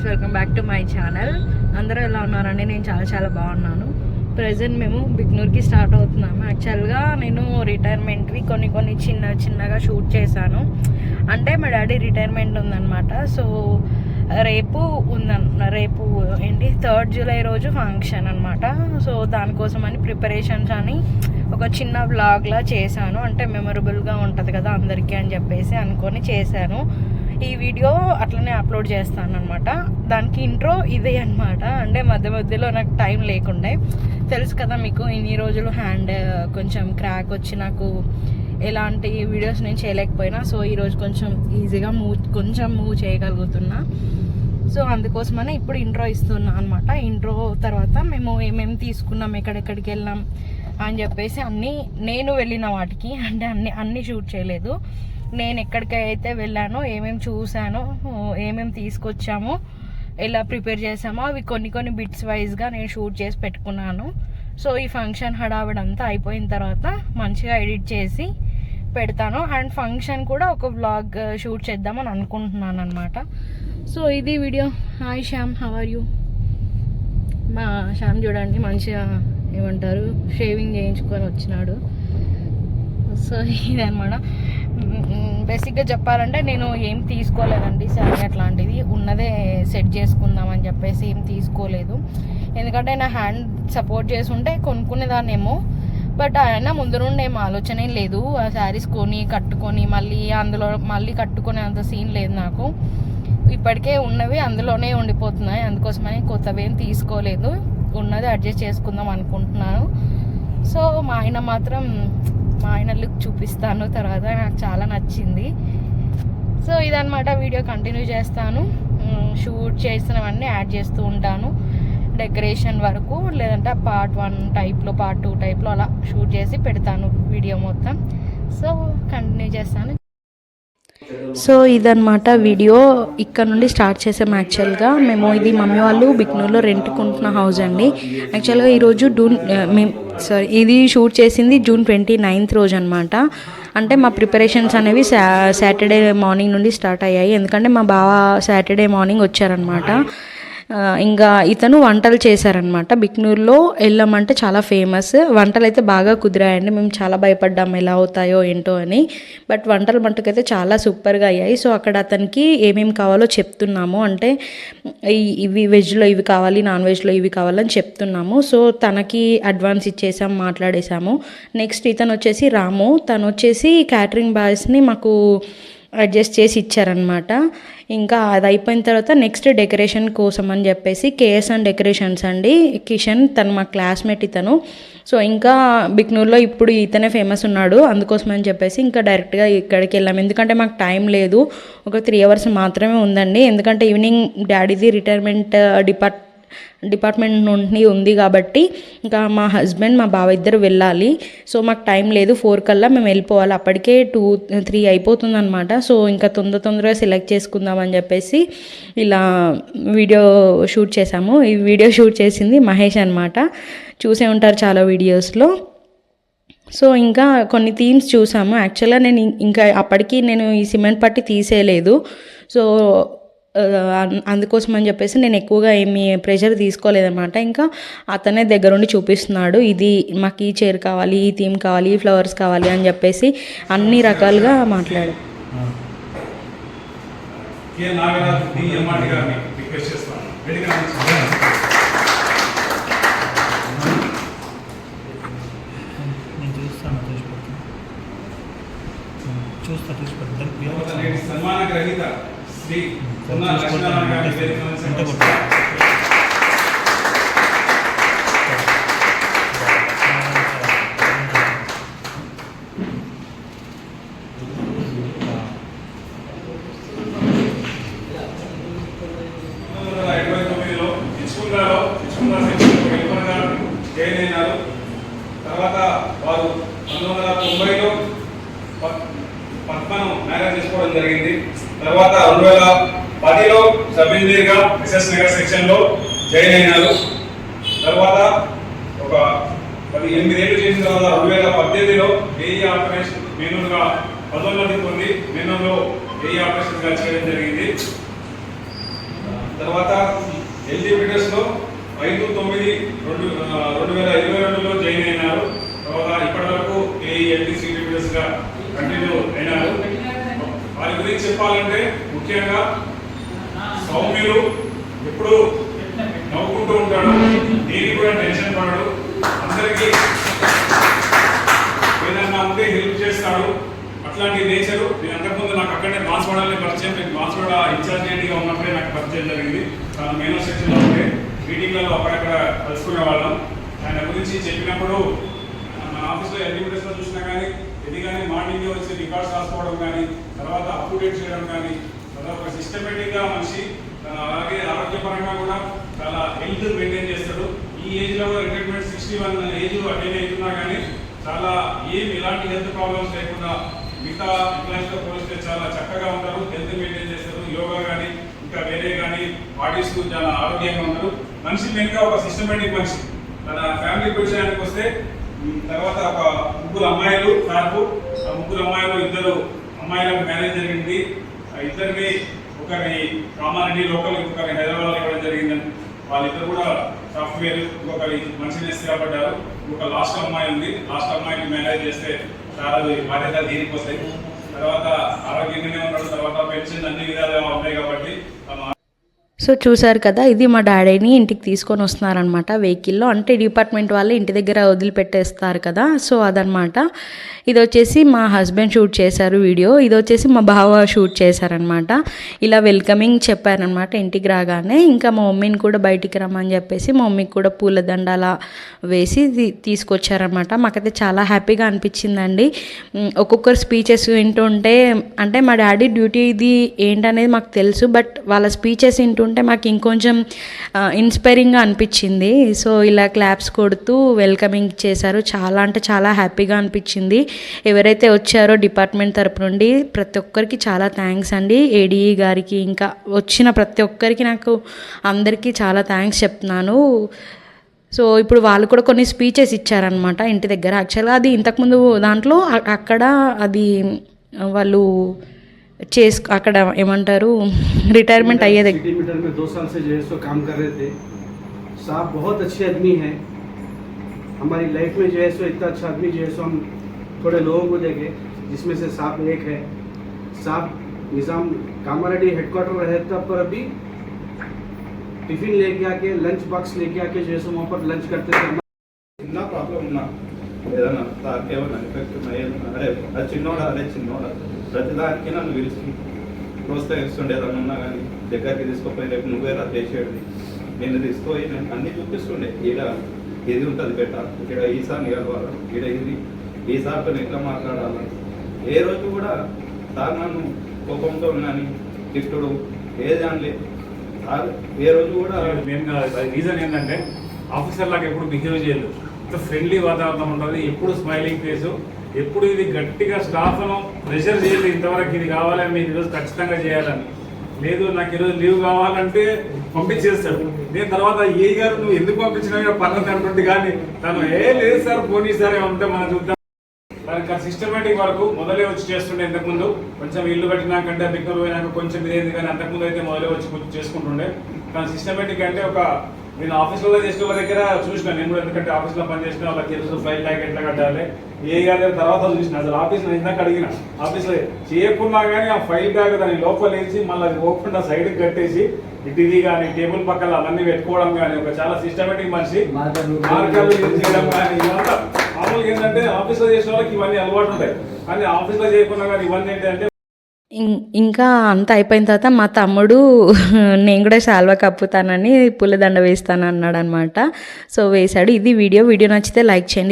Guys welcome back to my channel అందరూ ఎలా ఉన్నారండి? నేను చాలా చాలా బాగున్నాను. ప్రజెంట్ మేము బిగ్నూర్కి స్టార్ట్ అవుతున్నాము. యాక్చువల్గా నేను రిటైర్మెంట్వి కొన్ని కొన్ని చిన్న చిన్నగా షూట్ చేశాను. అంటే మా డాడీ రిటైర్మెంట్ ఉందన్నమాట. సో రేపు ఉందన్న రేపు ఏంటి? థర్డ్ జూలై రోజు ఫంక్షన్ అనమాట సో దానికోసం అని ప్రిపరేషన్స్ అని ఒక చిన్న వ్లాగ్లా చేశాను. అంటే మెమొరబుల్గా ఉంటుంది కదా అందరికీ అని చెప్పేసి అనుకొని చేశాను. ఈ వీడియో అట్లనే అప్లోడ్ చేస్తాను అనమాట దానికి ఇంట్రో ఇదే అనమాట అంటే మధ్య మధ్యలో నాకు టైం లేకుండే. తెలుసు కదా మీకు ఇన్ని రోజులు హ్యాండ్ కొంచెం క్రాక్ వచ్చి నాకు ఎలాంటి వీడియోస్ నేను చేయలేకపోయినా. సో ఈరోజు కొంచెం ఈజీగా మూవ్ కొంచెం మూవ్ చేయగలుగుతున్నా. సో అందుకోసమనే ఇప్పుడు ఇంట్రో ఇస్తున్నా అనమాట ఇంట్రో తర్వాత మేము ఏమేమి తీసుకున్నాం ఎక్కడెక్కడికి వెళ్ళాం అని చెప్పేసి అన్నీ నేను వెళ్ళిన వాటికి. అంటే అన్ని అన్నీ షూట్ చేయలేదు. నేను ఎక్కడికైతే వెళ్ళానో ఏమేమి చూసానో ఏమేమి తీసుకొచ్చామో ఎలా ప్రిపేర్ చేసామో అవి కొన్ని కొన్ని బిట్స్ వైజ్గా నేను షూట్ చేసి పెట్టుకున్నాను. సో ఈ ఫంక్షన్ హడావిడంతా అయిపోయిన తర్వాత మంచిగా ఎడిట్ చేసి పెడతాను. అండ్ ఫంక్షన్ కూడా ఒక వ్లాగ్ షూట్ చేద్దామని అనుకుంటున్నాను అనమాట సో ఇది video hi Shyam how are you మా శ్యామ్ చూడండి మంచిగా ఏమంటారు షేవింగ్ చేయించుకొని వచ్చినాడు. సో ఇదనమాట బేసిక్గా చెప్పాలంటే నేను ఏం తీసుకోలేదండి శారీ అట్లాంటిది. ఉన్నదే సెట్ చేసుకుందామని చెప్పేసి ఏం తీసుకోలేదు. ఎందుకంటే నా హ్యాండ్ సపోర్ట్ చేసుంటే కొనుక్కునేదాన్నేమో. బట్ ఆయన ముందు నుండి ఏం ఆలోచన ఏం లేదు. ఆ శారీస్ కొని కట్టుకొని మళ్ళీ అందులో మళ్ళీ కట్టుకునే అంత సీన్ లేదు నాకు. ఇప్పటికే ఉన్నవి అందులోనే ఉండిపోతున్నాయి. అందుకోసమని కొత్తవి ఏం తీసుకోలేదు. ఉన్నది అడ్జస్ట్ చేసుకుందాం అనుకుంటున్నాను. సో మా ఆయన మాత్రం మా ఆయన లుక్ చూపిస్తాను. తర్వాత నాకు చాలా నచ్చింది. సో ఇదనమాట వీడియో కంటిన్యూ చేస్తాను. షూట్ చేసినవన్నీ యాడ్ చేస్తూ ఉంటాను. డెకరేషన్ వరకు లేదంటే పార్ట్ వన్ టైప్లో పార్ట్ టూ టైప్లో అలా షూట్ చేసి పెడతాను వీడియో మొత్తం. సో కంటిన్యూ చేస్తాను. సో ఇదన్నమాట వీడియో. ఇక్కడ నుండి స్టార్ట్ చేసాం యాక్చువల్గా. మేము ఇది మమ్మీ వాళ్ళు బిక్నూర్లో రెంట్కుంటున్న హౌస్ అండి. యాక్చువల్గా ఈరోజు జూన్ మేము సారీ ఇది షూట్ చేసింది జూన్ ట్వంటీ నైన్త్ రోజు అనమాట అంటే మా ప్రిపరేషన్స్ అనేవి సాటర్డే మార్నింగ్ నుండి స్టార్ట్ అయ్యాయి. ఎందుకంటే మా బావ సాటర్డే మార్నింగ్ వచ్చారనమాట ఇంకా ఇతను వంటలు చేశారనమాట బిక్నూర్లో ఎల్లం అంటే చాలా ఫేమస్. వంటలు అయితే బాగా కుదిరాయండి. మేము చాలా భయపడ్డాము ఎలా అవుతాయో ఏంటో అని. బట్ వంటలు మంటకైతే చాలా సూపర్గా అయ్యాయి. సో అక్కడ అతనికి ఏమేమి కావాలో చెప్తున్నాము. అంటే ఇవి వెజ్లో ఇవి కావాలి నాన్ వెజ్లో ఇవి కావాలని చెప్తున్నాము. సో తనకి అడ్వాన్స్ ఇచ్చేసాం మాట్లాడేశాము నెక్స్ట్ ఇతను వచ్చేసి రాము. తను వచ్చేసి క్యాటరింగ్ బాయ్స్ని మాకు అడ్జస్ట్ చేసి ఇచ్చారనమాట ఇంకా అది అయిపోయిన తర్వాత నెక్స్ట్ డెకరేషన్ కోసం అని చెప్పేసి కేఎస్ఎన్ డెకరేషన్స్ అండి. కిషన్ తను మా క్లాస్మేట్ ఇతను. సో ఇంకా బిక్నూర్లో ఇప్పుడు ఇతనే ఫేమస్ ఉన్నాడు. అందుకోసం అని చెప్పేసి ఇంకా డైరెక్ట్గా ఇక్కడికి వెళ్ళాం. ఎందుకంటే మాకు టైం లేదు. ఒక త్రీ అవర్స్ మాత్రమే ఉందండి. ఎందుకంటే ఈవినింగ్ డాడీది రిటైర్మెంట్ డిపార్ట్ డిపార్ట్మెంట్ నుండి ఉంది కాబట్టి ఇంకా మా హస్బెండ్ మా బావ ఇద్దరు వెళ్ళాలి. సో మాకు టైం లేదు. ఫోర్ కల్లా మేము వెళ్ళిపోవాలి. అప్పటికే టూ త్రీ అయిపోతుంది అనమాట సో ఇంకా తొందర తొందరగా సెలెక్ట్ చేసుకుందామని చెప్పేసి ఇలా వీడియో షూట్ చేసాము ఈ వీడియో షూట్ చేసింది మహేష్ అనమాట చూసే ఉంటారు చాలా వీడియోస్లో. సో ఇంకా కొన్ని థీమ్స్ చూసాము. యాక్చువల్గా నేను ఇంకా అప్పటికి నేను ఈ సిమెంట్ పట్టి తీసేయలేదు. సో అందుకోసం అని చెప్పేసి నేను ఎక్కువగా ఏమి ప్రెషర్ తీసుకోలేదన్నమాట. ఇంకా అతనే దగ్గరుండి చూపిస్తున్నాడు ఇది మాకు ఈ చైర్ కావాలి ఈ థీమ్ కావాలి ఈ ఫ్లవర్స్ కావాలి అని చెప్పేసి అన్ని రకాలుగా మాట్లాడు. చూస్తా సన్మాన గ్రహీత శ్రీ అయినారు. తర్వాత వారు పంతొమ్మిది వందల తొంభైలో పద్- పద్మను మ్యారేజ్ చేసుకోవడం జరిగింది. తర్వాత రెండు వేల పదిలో సబ్ ఇంజనీర్గా ఎస్ఎస్ నగర్ సెక్షన్లో జాయిన్ అయినారు. తర్వాత ఒక పది ఎనిమిది ఏళ్ళు చేసిన తర్వాత రెండు వేల పద్దెనిమిదిలో ఏఈ ఆపరేషన్ మెనూన్గా పదోన్నతి పొంది మెనూలో ఏఈ ఆపరేషన్గా చేయడం జరిగింది. తర్వాత ఎల్జీ లో ఐదు తొమ్మిది రెండు రెండు వేల ఇరవై రెండులో జాయిన్ అయినారు. తర్వాత ఇప్పటి వరకు ఏఎల్టీసీ గా కంటిన్యూ అయినారు. వారి గురించి చెప్పాలంటే ముఖ్యంగా సౌమ్యులు ఎప్పుడు నవ్వుకుంటూ ఉంటాడు. దేనికి కూడా టెన్షన్ పడడు. అందరికీ ఏదన్నా ఉంటే హెల్ప్ చేస్తాడు. అట్లాంటి నేచరు. నేను అంతకుముందు నాకు అక్కడనే బాన్స్వాడలో పరిచయం నేను బాన్స్వాడ ఇన్ఛార్జ్ ఏడీగా ఉన్నప్పుడే నాకు పరిచయం జరిగింది. తను మెయిన్ సెక్షన్లో ఉంటే మీటింగ్లలో అక్కడక్కడ కలుసుకునే వాళ్ళం. ఆయన గురించి చెప్పినప్పుడు నా ఆఫీస్లో ఎన్ని ప్లేస్లో చూసినా కానీ ఇది కానీ మార్నింగే వచ్చి రికార్డ్స్ రాసుకోవడం కానీ తర్వాత అప్డేట్ చేయడం కానీ ఒక సిస్టమేటిక్గా మనిషి తన అలాగే ఆరోగ్యపరంగా కూడా చాలా హెల్త్ మెయింటైన్ చేస్తాడు. ఈ ఏజ్లో retirement sixty one age attain అవుతున్నా కానీ చాలా ఏం ఎలాంటి హెల్త్ ప్రాబ్లమ్స్ లేకుండా మిగతా ఎంప్లాయీస్తో పోలిస్తే చాలా చక్కగా ఉంటారు హెల్త్ మెయింటైన్ చేస్తారు. యోగా కానీ ఇంకా వేరే కానీ బాడీస్ చాలా ఆరోగ్యంగా ఉంటారు. మనిషి మెయిన్గా ఒక సిస్టమేటిక్ మనిషి. తన ఫ్యామిలీ విషయానికి వస్తే తర్వాత ఒక ముగ్గురు అమ్మాయిలు నాకు ఆ ముగ్గురు అమ్మాయిలు ఇద్దరు అమ్మాయిలకు మ్యారేజ్ జరిగింది. ఆ ఇద్దరిని ఒకరిని కామారెడ్డి లోకల్ ఇంకొకరిని హైదరాబాద్ ఇవ్వడం జరిగిందని వాళ్ళిద్దరు కూడా సాఫ్ట్వేర్ ఇంకొకరి మంచి స్థిరపడ్డారు. ఇంకొక లాస్ట్ అమ్మాయి ఉంది. లాస్ట్ అమ్మాయిని మేనేజ్ చేస్తే చాలా బాధ్యత దీనికి వస్తాయి తర్వాత ఆరోగ్యంగానే ఉన్నాడు. తర్వాత పెన్షన్ అన్ని విధాలుగా సో చూసారు కదా ఇది మా డాడీని ఇంటికి తీసుకొని వస్తున్నారనమాట వెహికల్లో అంటే డిపార్ట్మెంట్ వాళ్ళు ఇంటి దగ్గర వదిలిపెట్టేస్తారు కదా సో అదనమాట ఇది వచ్చేసి మా హస్బెండ్ షూట్ చేశారు వీడియో ఇది వచ్చేసి మా బావ షూట్ చేశారనమాట ఇలా వెల్కమింగ్ చెప్పారనమాట ఇంటికి రాగానే ఇంకా మా మమ్మీని కూడా బయటికి రమ్మని చెప్పేసి మా మమ్మీకి కూడా పూలదండలా వేసి తీసుకొచ్చారనమాట మాకైతే చాలా హ్యాపీగా అనిపించిందండి. ఒక్కొక్కరు స్పీచెస్ వింటుంటే అంటే మా డాడీ డ్యూటీ ఇది ఏంటనేది మాకు తెలుసు బట్ వాళ్ళ స్పీచెస్ వింటుంటే అంటే మాకు ఇంకొంచెం ఇన్స్పైరింగ్గా అనిపించింది. సో ఇలా క్లాప్స్ కొడుతూ వెల్కమింగ్ చేశారు. చాలా అంటే చాలా హ్యాపీగా అనిపించింది. ఎవరైతే వచ్చారో డిపార్ట్మెంట్ తరపు నుండి ప్రతి ఒక్కరికి చాలా థ్యాంక్స్ అండి. ఏడీఈ గారికి ఇంకా వచ్చిన ప్రతి ఒక్కరికి నాకు అందరికీ చాలా థ్యాంక్స్ చెప్తున్నాను. సో ఇప్పుడు వాళ్ళు కూడా కొన్ని స్పీచెస్ ఇచ్చారనమాట ఇంటి దగ్గర. యాక్చువల్గా అది ఇంతకుముందు దాంట్లో అక్కడ అది వాళ్ళు చేసు అక్కడ ఏమంటారు రిటైర్మెంట్ అయ్యే దగ్గర सिटी मीटर में दो साल से जो है सो काम कर रहे थे साहब बहुत अच्छे आदमी हैं हमारी लाइफ में जो है सो इतना अच्छा आदमी जो है सो हम थोड़े लोगों को देखे जिसमें से साहब एक है साहब निज़ाम कामारेड्डी हेडक्वार्टर रहे तब पर अभी टिफिन लेके आके लंच बॉक्स लेके आके जो है सो वहाँ पर लंच करते थे చిన్న ప్రాబ్లం ఉన్నా ఏదన్నా దానికి ఏమన్నా ఎఫెక్ట్ ఉన్నా ఏమన్నా అరే అది చిన్నోడా అరే చిన్నోడా ప్రతిదానికి నన్ను పిలిచి ప్రోత్సహిస్తుండే ఏదన్నా ఉన్నా కానీ దగ్గరికి తీసుకోపోయి రేపు నువ్వే రా చేసేది నేను తీసుకుపోయి నేను అన్ని చూపిస్తుండే. ఈడ ఇది ఉంటుంది బెట్ట. ఇక్కడ ఈ సార్ కలవాలి ఈడ ఇది. ఈ సార్తో ఎట్లా మాట్లాడాలని ఏ రోజు కూడా సార్ నన్ను కోపంతో కానీ తిట్టుడు. ఏది అనలే. సార్ ఏ రోజు కూడా మెయిన్గా రీజన్ ఏంటంటే ఆఫీసర్ లాగా ఎప్పుడు బిహేవ్ చేయలేదు. ఫ్రెండ్లీ వాతావరణం ఉంటుంది. ఎప్పుడు స్మైలింగ్ ఫేసు ఎప్పుడు ఇది గట్టిగా స్టాఫ్ను ప్రెషర్ చేయాలి ఇంతవరకు ఇది కావాలని మీరు ఈరోజు ఖచ్చితంగా చేయాలని. లేదు నాకు ఈరోజు లీవ్ కావాలంటే పంపించేస్తాడు నేను తర్వాత ఏ గారు నువ్వు ఎందుకు పంపించినా పర్లేదు అంటుంటే కానీ తను ఏ లేదు సార్ పోనీ సార్ ఏమంటే మనం చూద్దాం. దానికి సిస్టమేటిక్ వరకు మొదలే వచ్చి చేస్తుండే ఇంతకుముందు. కొంచెం ఇల్లు కట్టినాకంటే బిక్కలు పోయినాక కొంచెం ఇదేంది కానీ అంతకుముందు అయితే మొదలే వచ్చి కొంచెం చేసుకుంటుండే. కానీ సిస్టమేటిక్ అంటే ఒక నేను ఆఫీస్లో చేసిన వాళ్ళ దగ్గర చూసిన నేను కూడా ఎందుకంటే ఆఫీస్లో పని చేసిన వాళ్ళకి తెలుసు ఫైల్ ట్యాగ్ ఎట్లా కట్టాలి ఏ గారి తర్వాత చూసిన. అసలు ఆఫీస్ నేను ఇందాక అడిగిన ఆఫీస్లో చేయకున్నా కానీ ఆ ఫైల్ బ్యాగ్ దాని లోపల వేసి మళ్ళీ అది ఓపెన్ సైడ్కి కట్టేసి ఇటు ఇది కానీ టేబుల్ పక్కన అవన్నీ పెట్టుకోవడం కానీ ఒక చాలా సిస్టమేటిక్ మనిషి మార్కర్లు చేయడం కానీ మామూలుగా ఏంటంటే ఆఫీస్లో చేసిన వాళ్ళకి ఇవన్నీ అలవాటు ఉంటాయి. కానీ ఆఫీస్లో చేయకుండా కానీ ఇవన్నీ ఏంటంటే ఇంకా అంతా అయిపోయిన తర్వాత మా తమ్ముడు నేను కూడా శాల్వా కప్పుతానని పూలదండ వేస్తాను అన్నాడు అనమాట సో వేశాడు. ఇది వీడియో. వీడియో నచ్చితే లైక్ చేయండి.